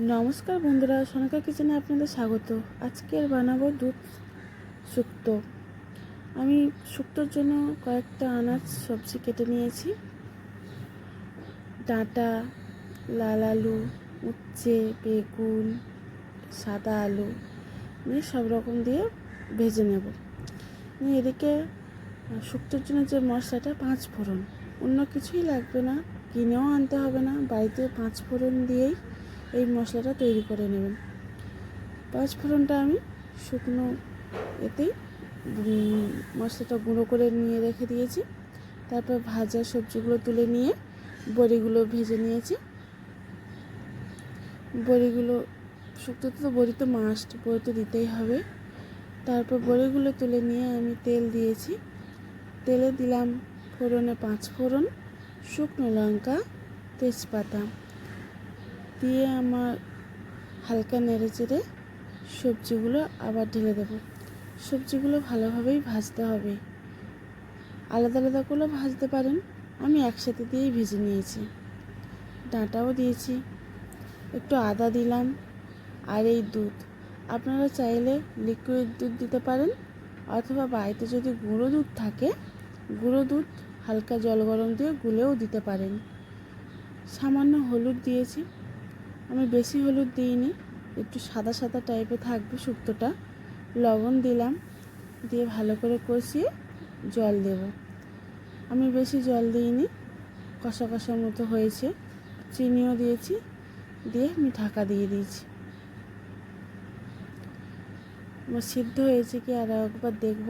নমস্কার বন্ধুরা, সোনাকা কিচেনে আপনাদের স্বাগত। আজকের বানাবো দুধ শুক্ত। আমি শুক্তোর জন্য কয়েকটা আনাজ, সবজি কেটে নিয়েছি। ডাঁটা, লাল আলু, উচ্ছে, বেগুন, সাদা আলু, নিয়ে সব রকম দিয়ে ভেজে নেব। নিয়ে এদিকে শুক্তোর জন্য যে মশলাটা, পাঁচ ফোড়ন। অন্য কিছুই লাগবে না, কিনেও আনতে হবে না, বাড়িতে পাঁচ ফোড়ন দিয়েই এই মশলাটা তৈরি করে নেবেন। পাঁচ ফোড়নটা আমি শুকনো এতেই মশলাটা গুঁড়ো করে নিয়ে রেখে দিয়েছি। তারপর ভাজা সবজিগুলো তুলে নিয়ে বড়িগুলো ভেজে নিয়েছি। বড়িগুলো শুক্তোতে তো বড়ি তো মাস্ট বড়ি তো দিতেই হবে। তারপর বড়িগুলো তুলে নিয়ে আমি তেল দিয়েছি। তেলে দিলাম ফোড়নে পাঁচ ফোড়ন, শুকনো লঙ্কা, তেজপাতা। দিয়ে আমার হালকা নেড়ে চেড়ে সবজিগুলো আবার ঢেলে দেবো। সবজিগুলো ভালোভাবেই ভাজতে হবে। আলাদা আলাদা করেও ভাজতে পারেন। আমি একসাথে দিয়েই ভেজে নিয়েছি। ডাঁটাও দিয়েছি। একটু আদা দিলাম আর এই দুধ। আপনারা চাইলে লিকুইড দুধ দিতে পারেন অথবা বাড়িতে যদি গুঁড়ো দুধ থাকে, গুঁড়ো দুধ হালকা জল গরম দিয়ে গুলেও দিতে পারেন। সামান্য হলুদ দিয়েছি। আমি বেশি হলুদ দিইনি, একটু সাদা সাদা টাইপের থাকবে শুক্তোটা। লবণ দিলাম, দিয়ে ভালো করে কষিয়ে জল দেব। আমি বেশি জল দিইনি, কষা কষার মতো হয়েছে। চিনিও দিয়েছি, দিয়ে আমি ঢাকা দিয়ে দিয়েছি। আমার সিদ্ধ হয়েছে কি আর একবার দেখব।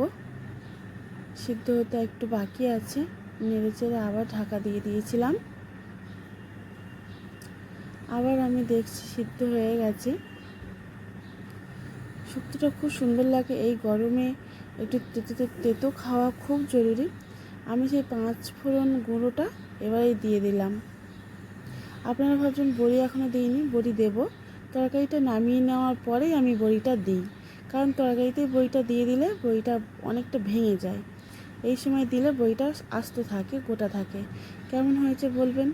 সিদ্ধ হতে একটু বাকি আছে, নেড়ে চেড়ে আবার ঢাকা দিয়ে দিয়েছিলাম। আবার আমি দেখছি, সিদ্ধ হয়ে গেছে। শুক্তোটা খুব সুন্দর লাগে। এই গরমে একটু তেতো তেতো খাওয়া খুব জরুরি। আমি সেই পাঁচ ফোড়ন গুঁড়োটা এবারেই দিয়ে দিলাম। আপনারা ভাবছেন, বড়ি এখনও দিইনি, বড়ি দেব। তরকারিটা নামিয়ে নেওয়ার পরেই আমি বড়িটা দিই। কারণ তরকারিতে বড়িটা দিয়ে দিলে বড়িটা অনেকটা ভেঙে যায়। এই সময় দিলে বড়িটা আস্ত থাকে, গোটা থাকে। কেমন হয়েছে বলবেন?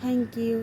Thank you